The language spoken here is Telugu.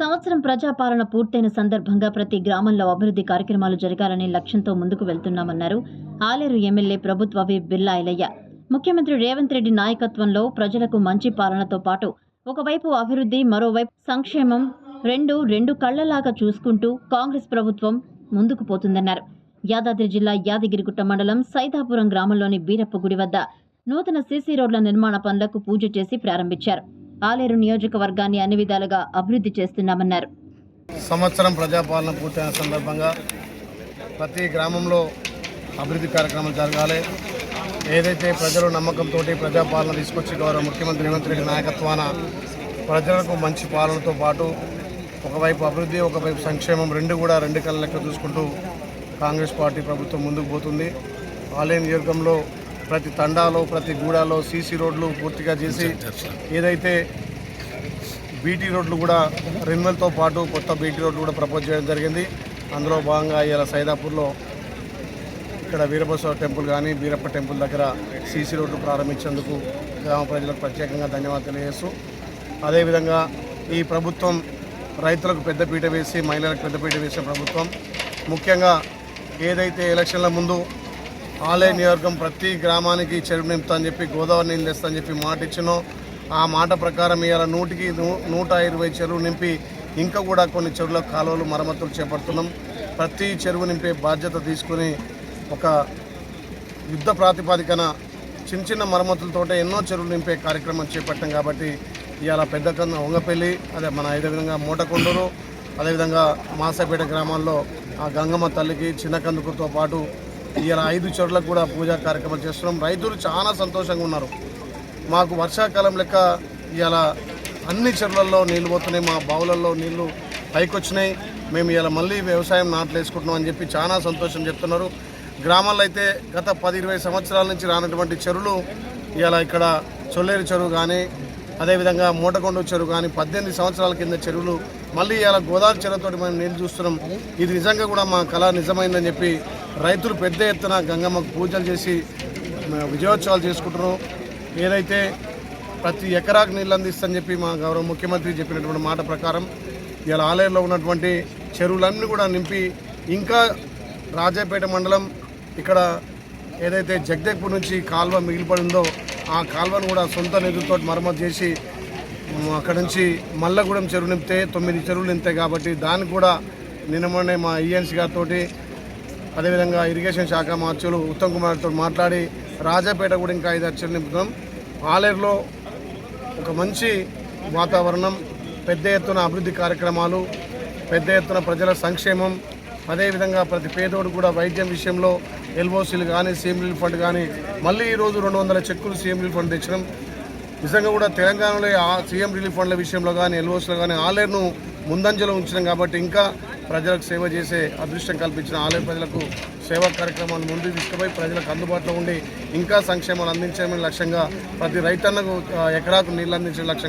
సంవత్సరం ప్రజాపాలన పూర్తయిన సందర్భంగా ప్రతి గ్రామంలో అభివృద్ధి కార్యక్రమాలు జరగాలనే లక్ష్యంతో ముందుకు వెళ్తున్నామన్నారు ఆలేరు ఎమ్మెల్యే ప్రభుత్వ విప్ బిల్లా ఐలయ్య ముఖ్యమంత్రి రేవంత్ రెడ్డి నాయకత్వంలో ప్రజలకు మంచి పాలనతో పాటు ఒకవైపు అభివృద్ధి మరోవైపు సంక్షేమం రెండు రెండు కళ్ళలాగా చూసుకుంటూ కాంగ్రెస్ ప్రభుత్వం ముందుకు పోతుందన్నారు. యాదాద్రి జిల్లా యాదగిరిగుట్ట మండలం సైదాపురం గ్రామంలోని బీరప్ప గుడి వద్ద నూతన సీసీ రోడ్ల నిర్మాణ పనులకు పూజ చేసి ప్రారంభించారు. ఆలేరు నియోజకవర్గాన్ని అన్ని విధాలుగా అభివృద్ధి చేస్తున్నామన్నారు. సంవత్సరం ప్రజాపాలన పూర్తయిన సందర్భంగా ప్రతి గ్రామంలో అభివృద్ధి కార్యక్రమాలు జరగాలి. ఏదైతే ప్రజలు నమ్మకంతో ప్రజాపాలన తీసుకొచ్చి గౌరవ ముఖ్యమంత్రి రేవంత్ రెడ్డి నాయకత్వాన ప్రజలకు మంచి పాలనతో పాటు ఒకవైపు అభివృద్ధి ఒకవైపు సంక్షేమం రెండు కూడా రెండు కళ్ళ లెక్క చూసుకుంటూ కాంగ్రెస్ పార్టీ ప్రభుత్వం ముందుకు పోతుంది. ఆలయ నియోజకంలో ప్రతి తండాలో ప్రతి గూడాలో సీసీ రోడ్లు పూర్తిగా చేసి ఏదైతే బీటీ రోడ్లు కూడా రెన్వెల్తో పాటు కొత్త బీటీ రోడ్లు కూడా ప్రపోజ్ చేయడం జరిగింది. అందులో భాగంగా ఇలా సైదాపూర్లో ఇక్కడ వీరబసవ టెంపుల్ కానీ వీరప్ప టెంపుల్ దగ్గర సీసీ రోడ్లు ప్రారంభించేందుకు గ్రామ ప్రజలకు ప్రత్యేకంగా ధన్యవాదాలు తెలియజేస్తూ అదేవిధంగా ఈ ప్రభుత్వం రైతులకు పెద్దపీట వేసి మహిళలకు పెద్దపీట వేసే ప్రభుత్వం ముఖ్యంగా ఏదైతే ఎలక్షన్ల ముందు ఆలయ నియోజకం ప్రతి గ్రామానికి చెరువు నింపుతా అని చెప్పి గోదావరి నీళ్ళు తెస్తా అని చెప్పి మాట ఇచ్చినాం. ఆ మాట ప్రకారం ఇవాళ నూటికి నూ- నూట ఇరవై చెరువు నింపి ఇంకా కూడా కొన్ని చెరువుల కాలువలు మరమ్మతులు చేపడుతున్నాం. ప్రతి చెరువు నింపే బాధ్యత తీసుకుని ఒక యుద్ధ ప్రాతిపాదికన చిన్న చిన్న మరమ్మతులతోటే ఎన్నో చెరువులు నింపే కార్యక్రమం చేపట్టాం కాబట్టి ఇవాళ పెద్ద కన్న ఉంగపల్లి అదే మన అదేవిధంగా మూటకొండూరు అదేవిధంగా మాసపేట గ్రామాల్లో ఆ గంగమ్మ తల్లికి చిన్న కందుకుతో పాటు ఇలా ఐదు చెరువులకు కూడా పూజా కార్యక్రమం చేస్తున్నాం. రైతులు చాలా సంతోషంగా ఉన్నారు. మాకు వర్షాకాలం లెక్క ఇలా అన్ని చెరువులలో నీళ్ళు పోతున్నాయి. మా బావులలో నీళ్ళు పైకొచ్చినాయి. మేము ఇలా మళ్ళీ వ్యవసాయం నాట్లు వేసుకుంటున్నాం అని చెప్పి చాలా సంతోషం చెప్తున్నారు. గ్రామాల్లో అయితే గత పది ఇరవై సంవత్సరాల నుంచి రానటువంటి చెరువులు ఇలా ఇక్కడ చొల్లేరు చెరువు కానీ అదేవిధంగా మూటకొండ చెరువు కానీ పద్దెనిమిది సంవత్సరాల కింద చెరువులు మళ్ళీ ఇలా గోదావరి చెరువుతో మేము నీళ్ళు చూస్తున్నాం. ఇది నిజంగా కూడా మా కళ నిజమైందని చెప్పి రైతులు పెద్ద ఎత్తున గంగమ్మకు పూజలు చేసి విజయోత్సవాలు చేసుకుంటున్నాం ఏదైతే ప్రతి ఎకరాకు నీళ్ళు అందిస్తని చెప్పి మా గౌరవ ముఖ్యమంత్రి చెప్పినటువంటి మాట ప్రకారం ఇలా ఆలయంలో ఉన్నటువంటి చెరువులన్నీ కూడా నింపి ఇంకా రాజాపేట మండలం ఇక్కడ ఏదైతే జగదేక్పూర్ నుంచి కాల్వ మిగిలిపడిందో ఆ కాల్వను కూడా సొంత నిధులతో మరమ్మతు చేసి అక్కడ నుంచి మల్లగూడెం చెరువు నింపితే తొమ్మిది చెరువులు నింపుతాయి కాబట్టి దానికి కూడా నిన్న మొన్నే మా ఈఎన్సీ గారితో అదేవిధంగా ఇరిగేషన్ శాఖ మార్చులు ఉత్తమ్ కుమార్తో మాట్లాడి రాజాపేట కూడా ఇంకా ఐదు అక్షలు నింపుతున్నాం. ఆలేరులో ఒక మంచి వాతావరణం పెద్ద ఎత్తున అభివృద్ధి కార్యక్రమాలు పెద్ద ఎత్తున ప్రజల సంక్షేమం అదేవిధంగా ప్రతి పేదోడు కూడా వైద్యం విషయంలో ఎల్ఓసీలు కానీ సీఎం రిలీఫ్ ఫండ్ కానీ మళ్ళీ ఈరోజు రెండు వందల చెక్కులు సీఎం రిలీఫ్ ఫండ్ తెచ్చడం నిజంగా కూడా తెలంగాణలో సీఎం రిలీఫ్ ఫండ్ల విషయంలో కానీ ఎల్ఓసీలో కానీ ఆలేరును ముందంజలో ఉంచడం కాబట్టి ఇంకా ప్రజలకు సేవ చేసే అదృష్టం కల్పించిన ఆలయ ప్రజలకు సేవా కార్యక్రమాలు ముందు తీసుకుపోయి ప్రజలకు అందుబాటులో ఉండి ఇంకా సంక్షేమాలు అందించడమే లక్ష్యంగా ప్రతి రైతన్నకు ఎకరాకు నీళ్ళు అందించే లక్ష్యంగా